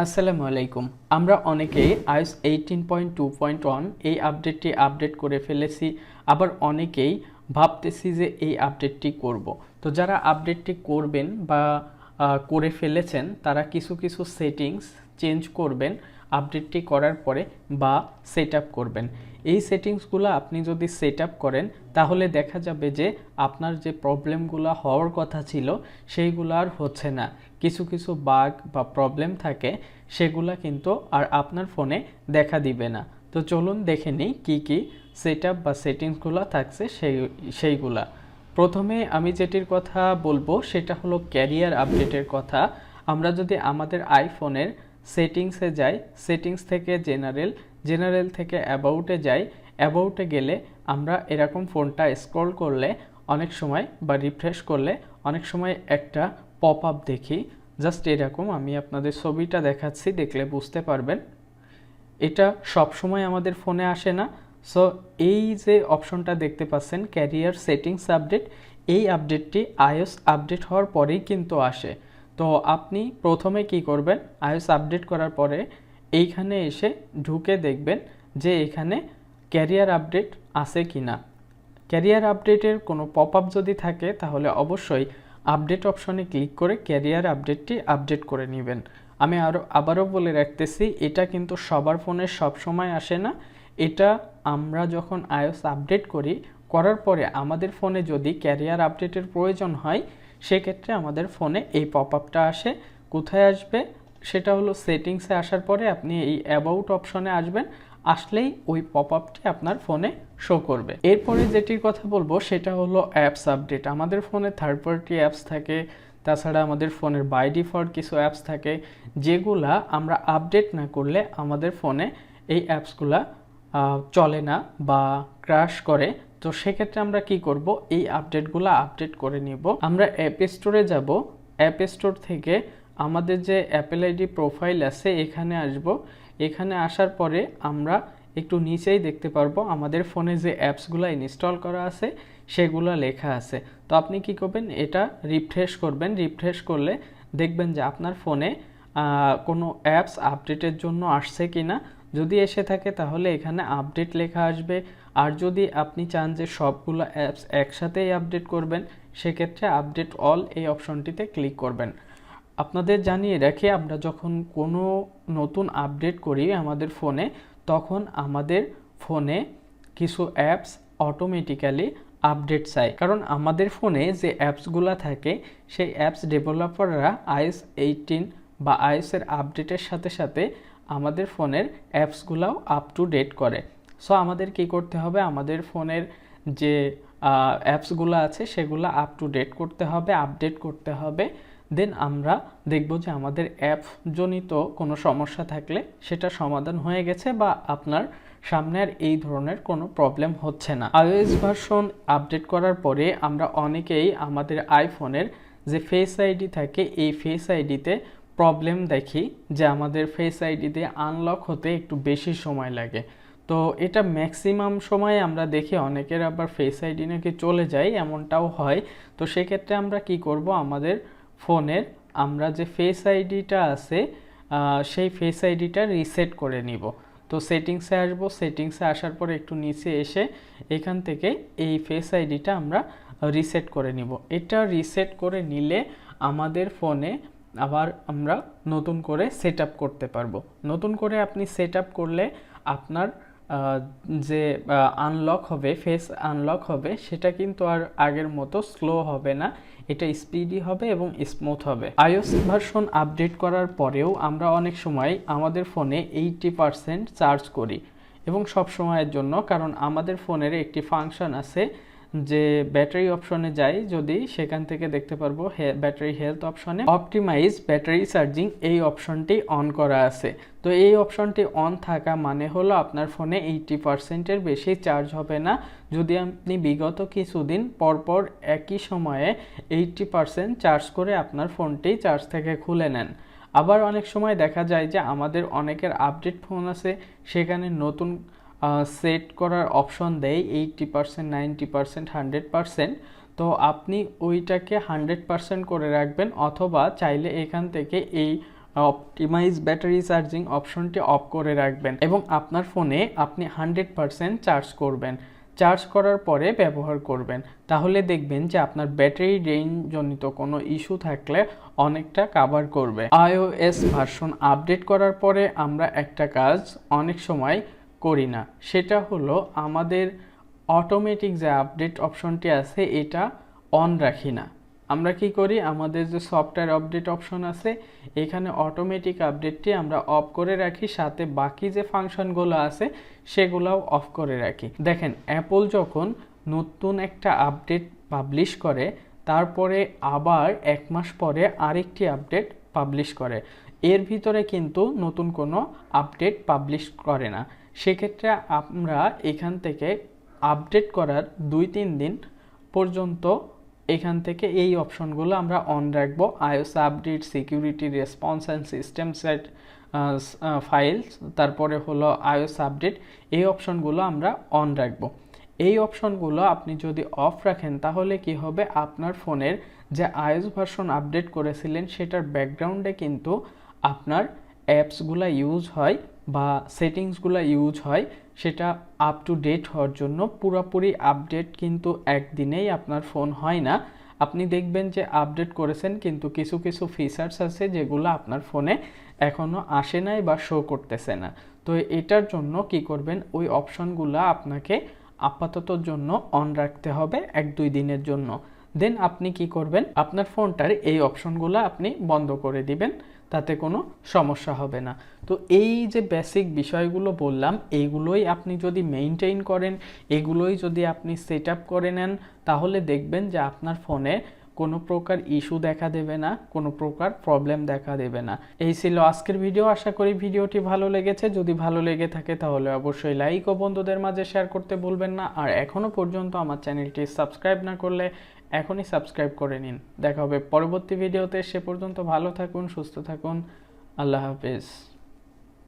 আসসালামু আলাইকুম। আমরা অনেকেই iOS eighteen point two point one এই আপডেটটি আপডেট করে ফেলেছি, আবার অনেকেই ভাবতেছি যে এই আপডেটটি করব। তো যারা আপডেটটি করবেন বা করে ফেলেছেন, তারা কিছু কিছু সেটিংস চেঞ্জ করবেন। আপডেটটি করার পরে বা সেট করবেন। এই সেটিংসগুলো আপনি যদি সেট করেন, তাহলে দেখা যাবে যে আপনার যে প্রবলেমগুলো হওয়ার কথা ছিল, সেইগুলো আর হচ্ছে না। কিছু কিছু বাগ বা প্রবলেম থাকে, সেগুলা কিন্তু আর আপনার ফোনে দেখা দিবে না। তো চলুন দেখে নিই কী কী সেট বা সেটিংসগুলো থাকছে সেই, সেইগুলা। প্রথমে আমি যেটির কথা বলব, সেটা হলো ক্যারিয়ার আপডেটের কথা। আমরা যদি আমাদের আইফোনের সেটিংসে যাই, সেটিংস থেকে জেনারেল জেনারেল থেকে অ্যাবাউটে যাই, অ্যাবাউটে গেলে আমরা এরকম ফোনটা স্ক্রল করলে অনেক সময় বা রিফ্রেশ করলে অনেক সময় একটা পপ আপ দেখি। জাস্ট এরকম আমি আপনাদের ছবিটা দেখাচ্ছি, দেখলে বুঝতে পারবেন। এটা সব সময় আমাদের ফোনে আসে না। সো এই যে অপশনটা দেখতে পাচ্ছেন, ক্যারিয়ার সেটিংস আপডেট, এই আপডেটটি আইওস আপডেট হওয়ার পরেই কিন্তু আসে। তো আপনি প্রথমে কি করবেন? আইওস আপডেট করার পরে এইখানে এসে ঢুকে দেখবেন যে এখানে ক্যারিয়ার আপডেট আছে কি না ক্যারিয়ার আপডেটের কোনো পপ আপ যদি থাকে, তাহলে অবশ্যই আপডেট অপশনে ক্লিক করে ক্যারিয়ার আপডেটটি আপডেট করে নেবেন। আমি আরও আবারও বলে রাখতেছি, এটা কিন্তু সবার ফোনে সব সময় আসে না। এটা আমরা যখন আইওস আপডেট করি, করার পরে আমাদের ফোনে যদি ক্যারিয়ার আপডেটের প্রয়োজন হয় সেক্ষেত্রে আমাদের ফোনে এই পপ আপটা আসে। কোথায় আসবে? সেটা হলো সেটিংসে আসার পরে আপনি এই অ্যাবাউট অপশনে আসবেন। আসলেই ওই পপ আপটি আপনার ফোনে শো করবে। এরপরে যেটির কথা বলব, সেটা হলো অ্যাপস আপডেট আমাদের ফোনে থার্ড পার্টি অ্যাপস থাকে, তাছাড়া আমাদের ফোনের বাই ডিফল্ট কিছু অ্যাপস থাকে, যেগুলা আমরা আপডেট না করলে আমাদের ফোনে এই অ্যাপসগুলা চলে না বা ক্রাশ করে। তো সেক্ষেত্রে আমরা কি করব? এই আপডেটগুলো আপডেট করে নিব। আমরা অ্যাপ স্টোরে যাব। অ্যাপ স্টোর থেকে আমাদের যে অ্যাপেল আইডি প্রোফাইল আছে, এখানে আসব। এখানে আসার পরে আমরা একটু নিচেই দেখতে পারব আমাদের ফোনে যে অ্যাপসগুলো ইনস্টল করা আছে, সেগুলো লেখা আছে। তো আপনি কি করবেন? এটা রিফ্রেশ করবেন। রিফ্রেশ করলে দেখবেন যে আপনার ফোনে কোনো অ্যাপস আপডেটের জন্য আসছে কি না যদি এসে থাকে, তাহলে এখানে আপডেট লেখা আসবে। আর যদি আপনি চান যে সবগুলো অ্যাপস একসাথেই আপডেট করবেন, সেক্ষেত্রে আপডেট অল এই অপশনটিতে ক্লিক করবেন। আপনাদের জানিয়ে রাখি, আমরা যখন কোনো নতুন আপডেট করি আমাদের ফোনে, তখন আমাদের ফোনে কিছু অ্যাপস অটোমেটিক্যালি আপডেট চাই। কারণ আমাদের ফোনে যে অ্যাপসগুলো থাকে, সেই অ্যাপস ডেভেলপাররা আইএস এইটিন বা আইএসের আপডেটের সাথে সাথে আমাদের ফোনের অ্যাপসগুলাও আপ টু ডেট করে। সো আমাদের কি করতে হবে? আমাদের ফোনের যে অ্যাপসগুলো আছে, সেগুলো আপ টু ডেট করতে হবে আপডেট করতে হবে। দেন আমরা দেখব যে আমাদের অ্যাপ জনিত কোনো সমস্যা থাকলে সেটা সমাধান হয়ে গেছে বা আপনার সামনে আর এই ধরনের কোনো প্রবলেম হচ্ছে না। আইওএস ভার্সন আপডেট করার পরে আমরা অনেকেই আমাদের আইফোনের যে ফেস আইডি থাকে, এই ফেস আইডিতে প্রবলেম দেখি যে আমাদের ফেস আইডিতে আনলক হতে একটু বেশি সময় লাগে। তো এটা ম্যাক্সিমাম সময় আমরা দেখি অনেকের আবার ফেস আইডি নাকি চলে যায়, এমনটাও হয়। তো সেক্ষেত্রে আমরা কি করব? আমাদের ফোনের আমরা যে ফেস আইডিটা আছে সেই ফেস আইডিটা রিসেট করে নিব। তো সেটিংসে আসব সেটিংসে আসার পর একটু নিচে এসে এখান থেকে এই ফেস আইডিটা আমরা রিসেট করে নিব। এটা রিসেট করে নিলে আমাদের ফোনে আবার আমরা নতুন করে সেট করতে পারব। নতুন করে আপনি সেট করলে আপনার যে আনলক হবে ফেস আনলক হবে, সেটা কিন্তু আর আগের মতো স্লো হবে না। এটা স্পিডি হবে এবং স্মুথ হবে। আইওস ভার্সন আপডেট করার পরেও আমরা অনেক সময় আমাদের ফোনে এইটি পারসেন্ট চার্জ করি এবং সব সময়ের জন্য, কারণ আমাদের ফোনের একটি ফাংশন আছে যে ব্যাটারি অপশনে যাই, যদি সেখান থেকে দেখতে পারব ব্যাটারি হেলথ অপশনে অপটিমাইজ ব্যাটারি চার্জিং এই অপশনটি অন করা আছে। তো এই অপশনটি অন থাকা মানে হলো আপনার ফোনে এইটি পার্সেন্টের বেশি চার্জ হবে না। যদি আপনি বিগত কিছুদিন পরপর একই সময়ে এইটি পার্সেন্ট চার্জ করে আপনার ফোনটি চার্জ থেকে খুলে নেন। আবার অনেক সময় দেখা যায় যে আমাদের অনেকের আপডেট ফোন আছে, সেখানে নতুন সেট করার অপশন দেয় eighty percent ninety percent hundred percent তো আপনি ওইটাকে হান্ড্রেড পার্সেন্ট করে রাখবেন অথবা চাইলে এখান থেকে এই অপটিমাইজ ব্যাটারি চার্জিং অপশনটি অফ করে রাখবেন এবং আপনার ফোনে আপনি হান্ড্রেড পারসেন্ট চার্জ করবেন। চার্জ করার পরে ব্যবহার করবেন। তাহলে দেখবেন যে আপনার ব্যাটারি ড্রেইন জনিত কোনো ইস্যু থাকলে অনেকটা কাভার করবে। আইওএস ভার্সন আপডেট করার পরে আমরা একটা কাজ অনেক সময় করি না। সেটা হলো আমাদের অটোমেটিক যে আপডেট অপশনটি আছে, এটা অন রাখি না। আমরা কি করি? আমাদের যে সফটওয়্যার আপডেট অপশন আছে, এখানে অটোমেটিক আপডেটটি আমরা অফ করে রাখি, সাথে বাকি যে ফাংশনগুলো আছে, সেগুলোও অফ করে রাখি। দেখেন অ্যাপল যখন নতুন একটা আপডেট পাবলিশ করে, তারপরে আবার এক মাস পরে আরেকটি আপডেট পাবলিশ করে। এর ভিতরে কিন্তু নতুন কোনো আপডেট পাবলিশ করে না। সেক্ষেত্রে আমরা এখান থেকে আপডেট করার দুই তিন দিন পর্যন্ত এখান থেকে এই অপশনগুলো আমরা অন রাখব। IOS update security response and system set files তারপরে হলো আইওস আপডেট এই অপশনগুলো আমরা অন রাখব। এই অপশনগুলো আপনি যদি অফ রাখেন, তাহলে কি হবে? আপনার ফোনের যে আইওস ভার্সন আপডেট করেছিলেন, সেটার ব্যাকগ্রাউন্ডে কিন্তু আপনার অ্যাপসগুলো ইউজ হয়। বা সেটিংসগুলো ইউজ হয়, সেটা আপ টু ডেট হওয়ার জন্য। পুরোপুরি আপডেট কিন্তু একদিনেই আপনার ফোন হয় না। আপনি দেখবেন যে আপডেট করেছেন, কিন্তু কিছু কিছু ফিচার্স আছে যেগুলো আপনার ফোনে এখনও আসে নাই বা শো করতেছে না। তো এটার জন্য কি করবেন, ওই অপশনগুলো আপনাকে আপাততর জন্য অন রাখতে হবে এক, দুই দিনের জন্য। দেন আপনি কি করবেন, আপনার ফোনটার এই অপশনগুলো আপনি বন্ধ করে দিবেন। তাতে কোনো সমস্যা হবে না। তো এই যে বেসিক বিষয়গুলো বললাম এইগুলোই আপনি যদি মেনটেন করেন, এগুলোই যদি আপনি সেট আপ করে নেন, তাহলে দেখবেন যে আপনার ফোনে কোনো প্রকার ইস্যু দেখা দেবে না, কোনো প্রকার প্রবলেম দেখা দেবে না। এই ছিল আজকের ভিডিও আশা করি ভিডিওটি ভালো লেগেছে। যদি ভালো লেগে থাকে তাহলে অবশ্যই লাইক ও বন্ধুদের মাঝে শেয়ার করতে ভুলবেন না। আর এখনও পর্যন্ত আমার চ্যানেলটি সাবস্ক্রাইব না করলে এখনই সাবস্ক্রাইব করে নিন। দেখা হবে পরবর্তী ভিডিওতে সে পর্যন্ত ভালো থাকুন, সুস্থ থাকুন। আল্লাহ হাফেজ।